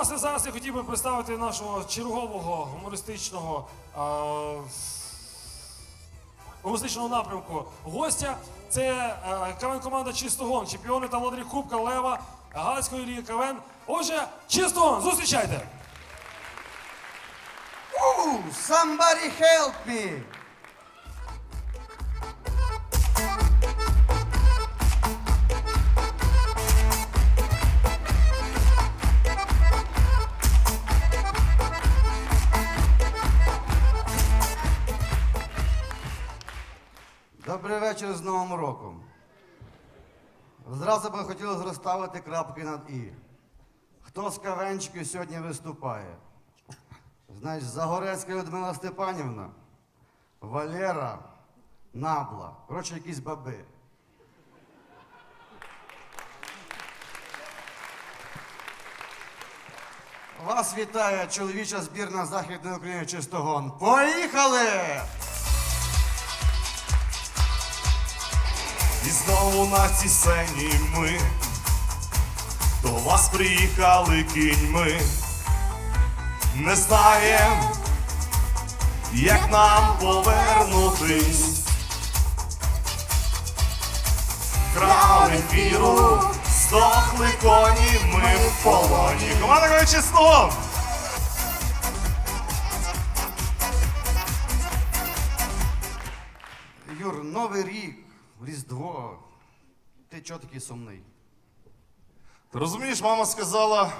власне, зараз я хотів би представити нашого чергового гумористичного а, гумористичного напрямку гостя. Це е, КВН команда Чистогон, чемпіони та владарі Кубка Лева Галицької ліги КВН. Отже, Чистогон, зустрічайте! Ooh, somebody help me! Вечір з Новим роком. Зразу би хотілося розставити крапки над І. Хто з кавенчиків сьогодні виступає? Значить, Загорецька Людмила Степанівна, Валера, Набла. Коротше, якісь баби. Вас вітає чоловіча збірна Західної України Чистогон. Поїхали! І знову на цій сцені ми до вас приїхали кіньми. Не знаєм, як нам повернутись. Крали ефіру, здохли коні, ми в полоні. Команда говорить чесно! Юр, Новий рік, Різдво. Ти чого такий сумний? Ти розумієш, мама сказала: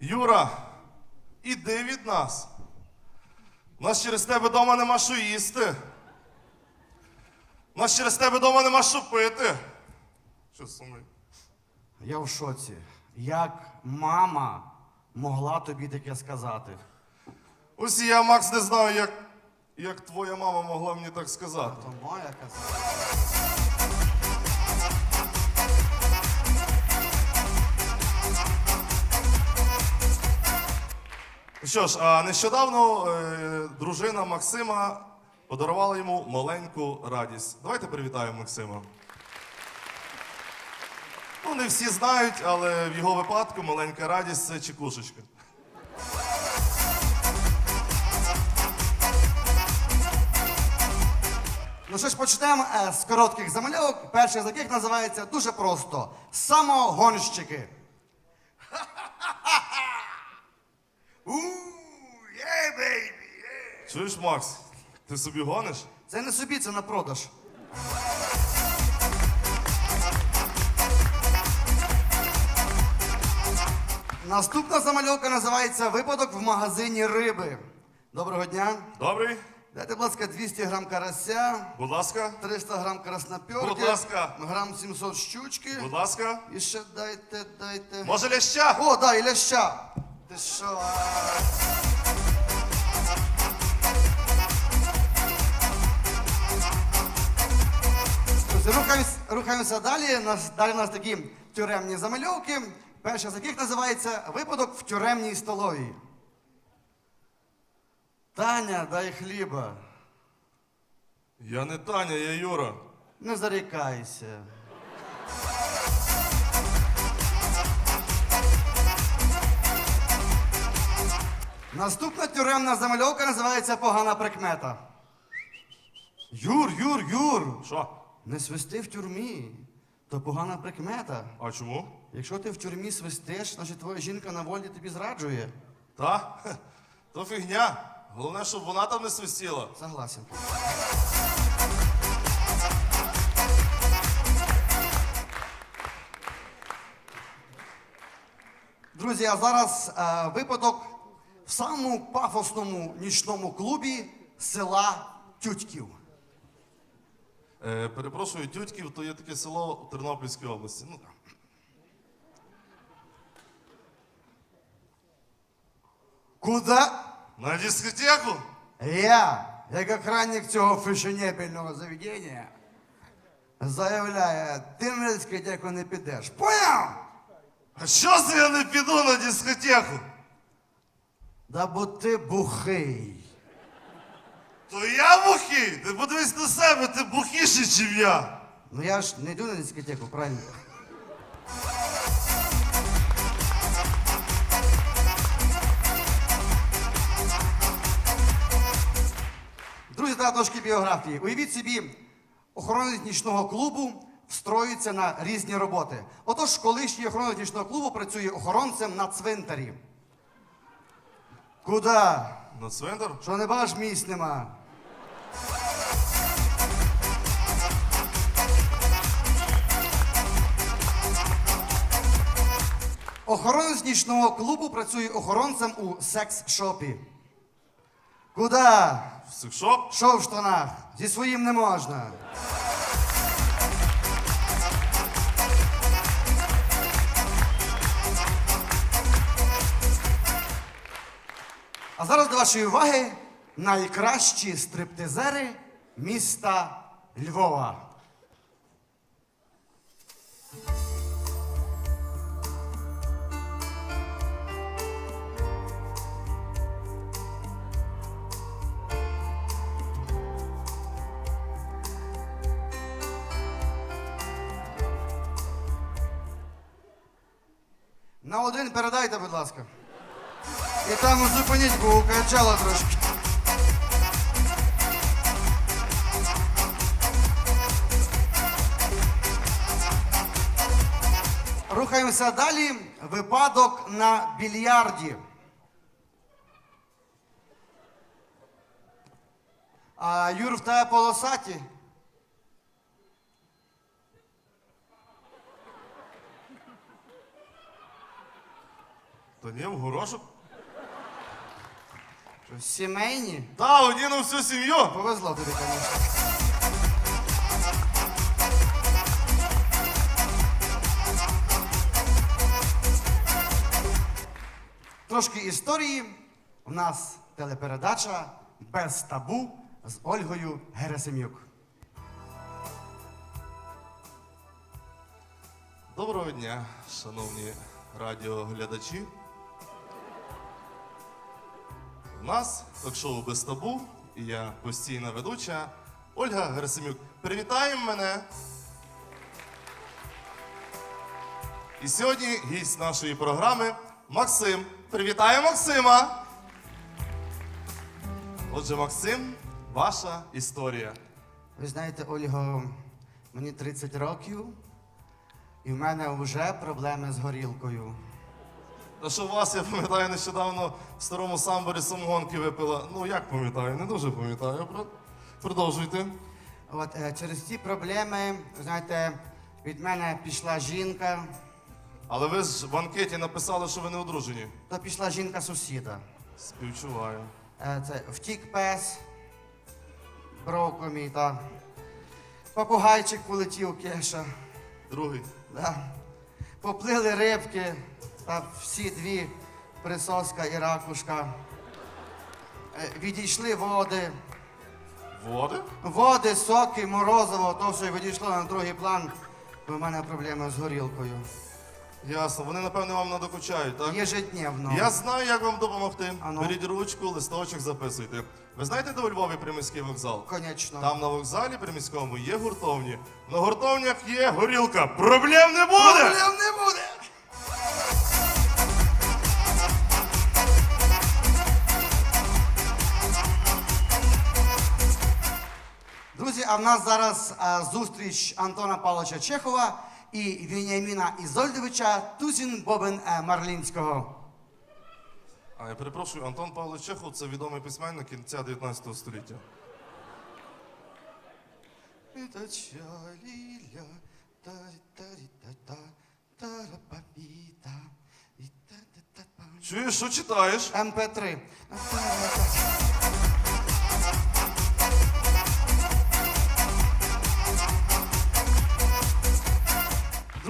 Юра, іди від нас. У нас через тебе вдома нема що їсти. У нас через тебе вдома нема що пити. Що сумний? Я в шоці. Як мама могла тобі таке сказати? Ось і я, Макс, не знаю, як, як твоя мама могла мені так сказати. То моя казала. Що ж, а нещодавно е, дружина Максима подарувала йому маленьку радість. Давайте привітаємо Максима. Ну, не всі знають, але в його випадку маленька радість це чекушечка. Ну що ж, почнемо е, з коротких замальовок, перший з яких називається дуже просто самогонщики. Чуєш, Макс? Ти собі гониш? Це не собі, це на продаж. Наступна замальовка називається Випадок в магазині риби. Доброго дня. Добрий? Дайте, будь ласка, 200 грам карася, Будь ласка. 300 грам красноперки, Будь ласка. грам 700 щучки. Будь ласка. І ще дайте, дайте. Може ляща? О, да, і ляща. Ти що? а? Друзі, Рухаємось, рухаємося далі. Нас, далі у нас такі тюремні замальовки. Перша з яких називається Випадок в тюремній столовій. Таня, дай хліба. Я не Таня, я Юра. Не зарікайся. Наступна тюремна замальовка називається Погана прикмета. Юр, Юр, Юр! Що? Не свисти в тюрмі. То погана прикмета. А чому? Якщо ти в тюрмі свистиш, значить твоя жінка на волі тобі зраджує. Та? Хе, То фігня. Головне, щоб вона там не свистіла. Согласен. Друзі, а зараз е, випадок в самому пафосному нічному клубі села Тютьків. Е, перепрошую, Тютьків, то є таке село у Тернопільській області. Ну, Куда на дискотеку? я, як охранник цього фешенебельного заведення, заявляю, ти на дискотеку не підеш. Поняв? А що це я не піду на дискотеку? Да бо ти бухий. То я бухий. Ти подивись на себе, ти бухіший, чим я. Ну я ж не йду на дискотеку, правильно? Сюди трошки біографії. Уявіть собі, охоронець нічного клубу встроюється на різні роботи. Отож, колишній охоронець нічного клубу працює охоронцем на цвинтарі. Куда? На цвинтар? Що не бачиш, місць нема. Охоронець нічного клубу працює охоронцем у секс-шопі. Куда? В секшоп? Що в штанах? Зі своїм не можна. А зараз до вашої уваги найкращі стриптизери міста Львова. Один передайте, будь ласка. І там зупиніть, бо укачало трошки. Рухаємося далі. Випадок на більярді. А Юр в тебе полосаті? Та ні, в горошок. Що, Сімейні? Та, одні на всю сім'ю. Повезло тобі, звісно. Трошки історії. У нас телепередача без табу з Ольгою Герасим'юк. Доброго дня, шановні радіоглядачі. У нас ток-шоу без табу, і я постійна ведуча Ольга Герасимюк. Привітаємо мене. І сьогодні гість нашої програми Максим. Привітаємо Максима! Отже, Максим, ваша історія. Ви знаєте, Ольго, мені 30 років, і в мене вже проблеми з горілкою. Та що вас, я пам'ятаю, нещодавно в старому самборі самогонки випила. Ну як пам'ятаю, не дуже пам'ятаю. Про- Продовжуйте. От е, через ці проблеми, знаєте, від мене пішла жінка, Але ви ж в анкеті написали, що ви не одружені. то пішла жінка сусіда. Співчуваю. Е, Це втік пес, бровко мій, та попугайчик полетів кеша. Другий. Да. Поплили рибки, та всі дві присоска і ракушка. Е, Відійшли води. Води? Води, соки, морозиво, то все відійшло на другий план, бо в мене проблеми з горілкою. Ясно. Вони, напевне, вам надокучають, так? Єжедневно. Я знаю, як вам допомогти. Ану. Беріть ручку, листочок, записуйте. Ви знаєте, де у Львові приміський вокзал? Конечно. Там на вокзалі приміському є гуртовні. На гуртовнях є горілка. Проблем не буде! Проблем не буде. А в нас зараз а, зустріч Антона Павловича Чехова і Веніаміна Ізольдовича Тузін Бобен е, Марлінського. А я перепрошую, Антон Павлович Чехов це відомий письменник кінця 19 століття. Чуєш, що читаєш? МП3.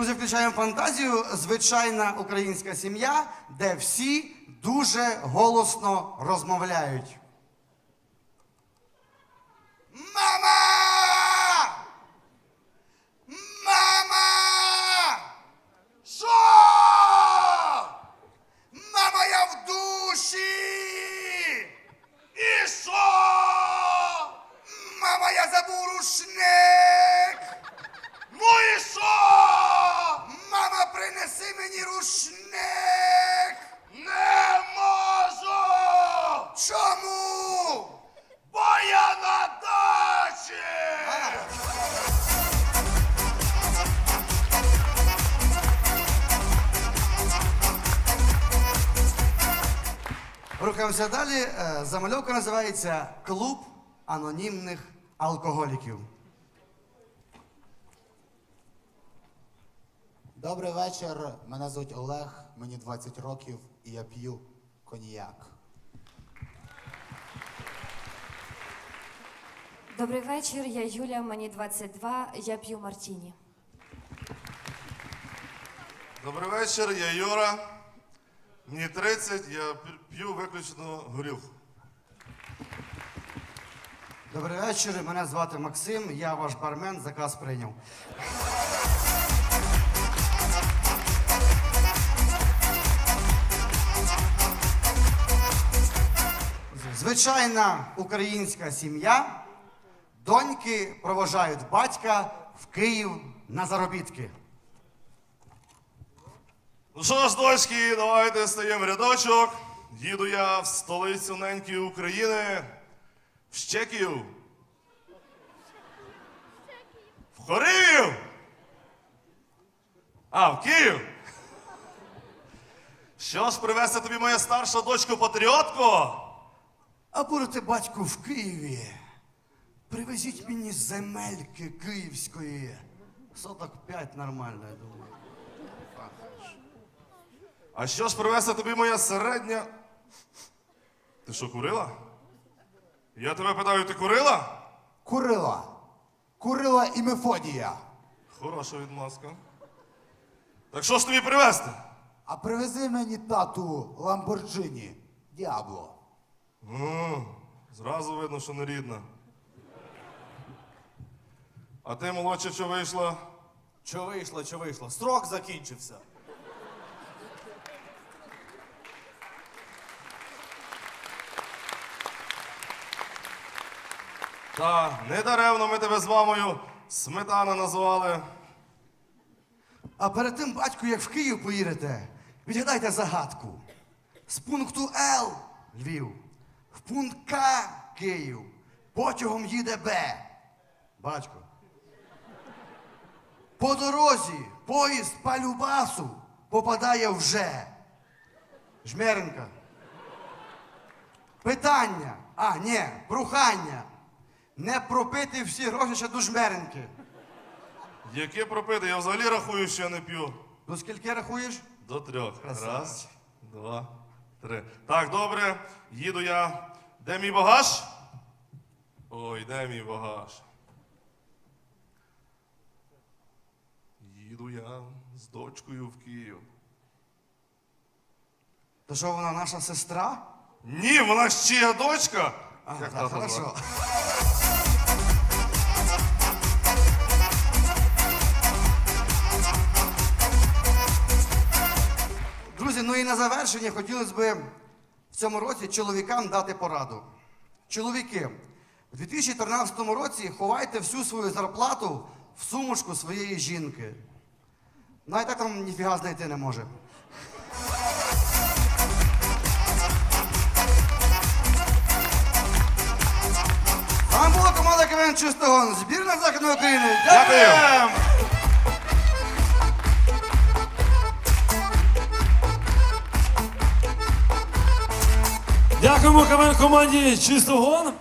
Друзі, включаємо фантазію. Звичайна українська сім'я, де всі дуже голосно розмовляють. Рухаємося далі. Е, Замальовка називається Клуб анонімних алкоголіків. Добрий вечір. Мене звуть Олег, мені 20 років і я п'ю коньяк. Добрий вечір, я Юля, мені 22, я п'ю мартіні. Добрий вечір, я Юра. Мені 30, я п'ю- виключно горілку. Добрий вечір, мене звати Максим, я ваш бармен, заказ прийняв. Звичайна українська сім'я. Доньки проважають батька в Київ на заробітки. Ну що ж, дочки, давайте стаємо рядочок. Їду я в столицю неньки України, в Щеків. В Хорив. А, в Київ. Що ж привезти тобі моя старша дочка патріотко? А будете батьку в Києві. Привезіть мені земельки київської. Соток п'ять нормально, я думаю. А що ж привезти тобі моя середня? Ти що, курила? Я тебе питаю, ти курила? Курила. Курила і Мефодія. Хороша відмазка. Так що ж тобі привезти? А привези мені тату Ламборджині. Діабло. М, Зразу видно, що не рідна. А ти молодша, що вийшла? Що вийшло, що вийшло? Строк закінчився. Та недаремно ми тебе з мамою сметана назвали. А перед тим, батьку, як в Київ поїдете, відгадайте загадку. З пункту Л Львів, в пункт К Київ, потягом їде Б. Батько. По дорозі поїзд по Любасу попадає в Ж. Жмеренка. Питання. А, ні, прохання. Не пропити всі гроші ще до жмеренки. Яке пропити? Я взагалі рахую, що я не п'ю. До скільки рахуєш? До трьох. Раз, два, три. Так, добре, їду я. Де мій багаж? Ой, де мій багаж? Їду я з дочкою в Київ. То що вона наша сестра? Ні, вона чия дочка. А, Як так, хорошо. Друзі, ну і на завершення хотілося б в цьому році чоловікам дати пораду. Чоловіки, в 2014 році ховайте всю свою зарплату в сумочку своєї жінки. Навіть так там ніфіга знайти не може. Була команда КВН Чистогон, збірна Західної України. Дякую. Дякуємо КВН команді Чистогон.